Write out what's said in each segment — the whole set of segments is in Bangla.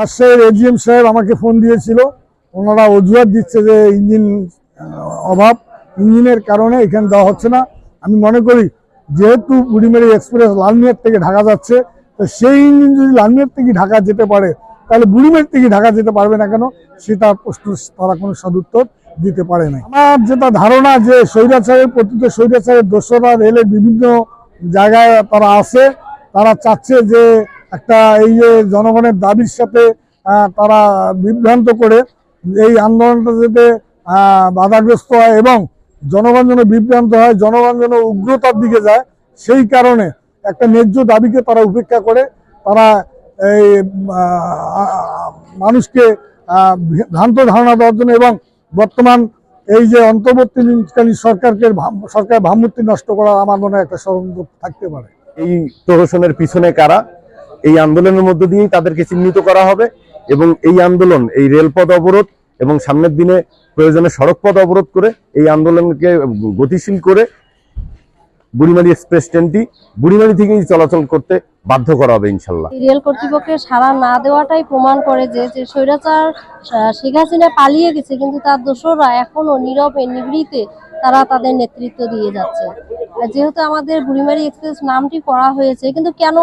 রাজশাহীর এজিএম সাহেব আমাকে ফোন দিয়েছিল। ওনারা অজুহাত দিচ্ছে যে ইঞ্জিন অভাব। ইঞ্জিনের কারণে এখানে দেওয়া হচ্ছে না। আমি মনে করি, যেহেতু বুড়িমারি এক্সপ্রেস লালমিয়ার থেকে ঢাকা যাচ্ছে, তো সেই ইঞ্জিন যদি লালমিয়ার থেকে ঢাকা যেতে পারে, তাহলে বুড়িমারি থেকে ঢাকা যেতে পারবে না কেন? সেটা প্রশ্ন, তারা কোনো সদুত্তর দিতে পারে না আমার যেটা ধারণা যে স্বৈরাচারের প্রতিতে স্বৈরাচারের দোষরা রেলের বিভিন্ন জায়গায় তারা আছে, তারা চাচ্ছে যে একটা এই যে জনগণের দাবির সাথে তারা বিভ্রান্ত করে এই আন্দোলনটা যাতে বাধাগ্রস্ত হয় এবং জনগণ যেন বিভ্রান্ত হয়, জনগণ যেন উগ্রতার দিকে যায়, সেই কারণে একটা ন্যায্য দাবিকে তারা উপেক্ষা করে তারা এই মানুষকে ভ্রান্ত ধারণা দেওয়ার জন্য এবং বর্তমান এই যে অন্তর্বর্তীকালীন সরকারকে সরকার ভাবমূর্তি নষ্ট করার আমার মনে হয় একটা ষড়যন্ত্র থাকতে পারে। এই প্রহসনের পিছনে কারা? এই আন্দোলনের মধ্য দিয়েই তাদেরকে চিহ্নিত করা হবে এবং এই আন্দোলন, এই রেলপথ অবরোধ এবং সামনের দিনে প্রয়োজনে সড়ক পথ অবরোধ করে এই আন্দোলনকে গতিশীল করে বুড়িমারি এক্সপ্রেস ট্রেনটি বুড়িমারি থেকেই চলাচল করতে বাধ্য করা হবে ইনশাল্লাহ। রেল কর্তৃপক্ষের সাড়া না দেওয়াটাই প্রমাণ করে যে স্বৈরাচার শেখ হাসিনা পালিয়ে গেছে, কিন্তু তার দোসররা এখনও নীরবে নিভৃতে তারা তাদের নেতৃত্ব দিয়ে যাচ্ছে। যেহেতু আমাদের বুড়িমারি এক্সপ্রেস নামটি করা হয়েছে কিন্তু কেন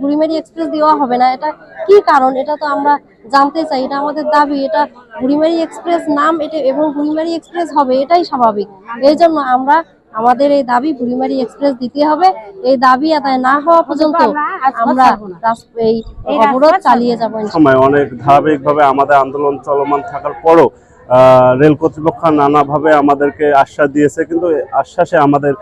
বুড়িমারি এক্সপ্রেস দেওয়া হবে না? এটা কি কারণ? এটা তো আমরা জানতে চাই। এটা আমাদের দাবি। এটা বুড়িমারি এক্সপ্রেস নাম এটা এবং বুড়িমারি এক্সপ্রেস হবে এটাই স্বাভাবিক। এই জন্য আমরা আমাদের এই দাবি বুড়িমারি এক্সপ্রেস দিতে হবে। এই দাবি আদায় না হওয়া পর্যন্ত আমরা এই অবরোধ চালিয়ে যাব। সময় অনেক ধারাবাহিকভাবে আমাদের আন্দোলন চলমান থাকার পরও আহ, রেল কর্তৃপক্ষ নানাভাবে আমাদেরকে আশ্বাস দিয়েছে কিন্তু আশ্বাসে আমাদের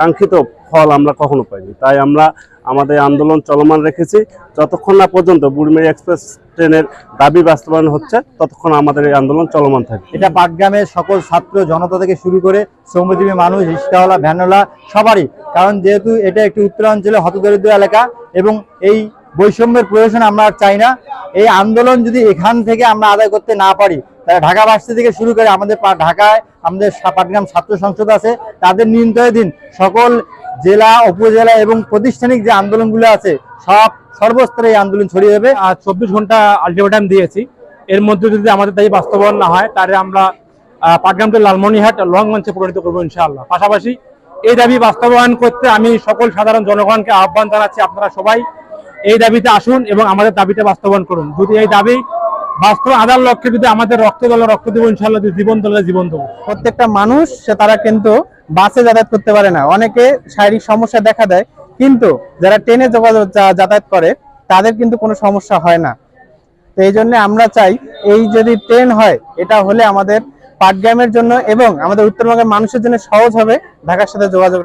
কাঙ্ক্ষিত ফল আমরা কখনো পাইনি। তাই আমরা আমাদের আন্দোলন চলমান রেখেছি। যতক্ষণ না পর্যন্ত বুড়িমারি এক্সপ্রেস ট্রেনের দাবি বাস্তবায়ন হচ্ছে, ততক্ষণ আমাদের এই আন্দোলন চলমান থাকে এটা পাটগ্রামের সকল ছাত্র জনতা থেকে শুরু করে শ্রমজীবী মানুষ রিক্সাওয়ালা ভ্যানওয়ালা, সবারই। কারণ যেহেতু এটা একটি উত্তরাঞ্চলে হতদরিদ্র এলাকা এবং এই বৈষম্যের প্রয়োজন আমরা চাই না। এই আন্দোলন যদি এখান থেকে আমরা আদায় করতে না পারি তাহলে ঢাকা ভার্সিটি থেকে শুরু করে আমাদের ঢাকায় আমাদের পাটগ্রাম ছাত্র সংসদ আছে তাদের নিয়ন্ত্রণাধীন সকল জেলা উপজেলা এবং প্রতিষ্ঠানিক যে আন্দোলনগুলো আছে সব সর্বস্তরে এই আন্দোলন ছড়িয়ে যাবে আর চব্বিশ ঘণ্টা আলটিমেটাম দিয়েছি। এর মধ্যে যদি আমাদের দাবি বাস্তবায়ন না হয় তাহলে আমরা আহ, পাটগ্রামকে লালমনিহাট লং মঞ্চে পরিণত করব ইনশাআল্লাহ। পাশাপাশি এই দাবি বাস্তবায়ন করতে আমি সকল সাধারণ জনগণকে আহ্বান জানাচ্ছি আপনারা সবাই এই দাবিতে আসুন এবং আমাদের দাবিটা বাস্তবায়ন করুন। যদি এই দাবি বাস্তব, আদার লক্ষ্যে যদি আমাদের রক্ত দলে রক্ত দেবো, ইনশাআল্লাহ যদি জীবন দলে জীবন দেবো। প্রত্যেকটা মানুষ তারা কিন্তু বাসে যাতায়াত করতে পারে না। অনেকে শারীরিক সমস্যা দেখা দেয়, কিন্তু যারা ট্রেনে যোগাযোগ যাতায়াত করে, তাদের কিন্তু কোনো সমস্যা হয় না। তো এই জন্য আমরা চাই, এই যদি ট্রেন হয়, এটা হলে আমাদের পাটগ্রামের জন্য এবং আমাদের উত্তরবঙ্গের মানুষের জন্য সহজ হবে, ঢাকার সাথে যোগাযোগ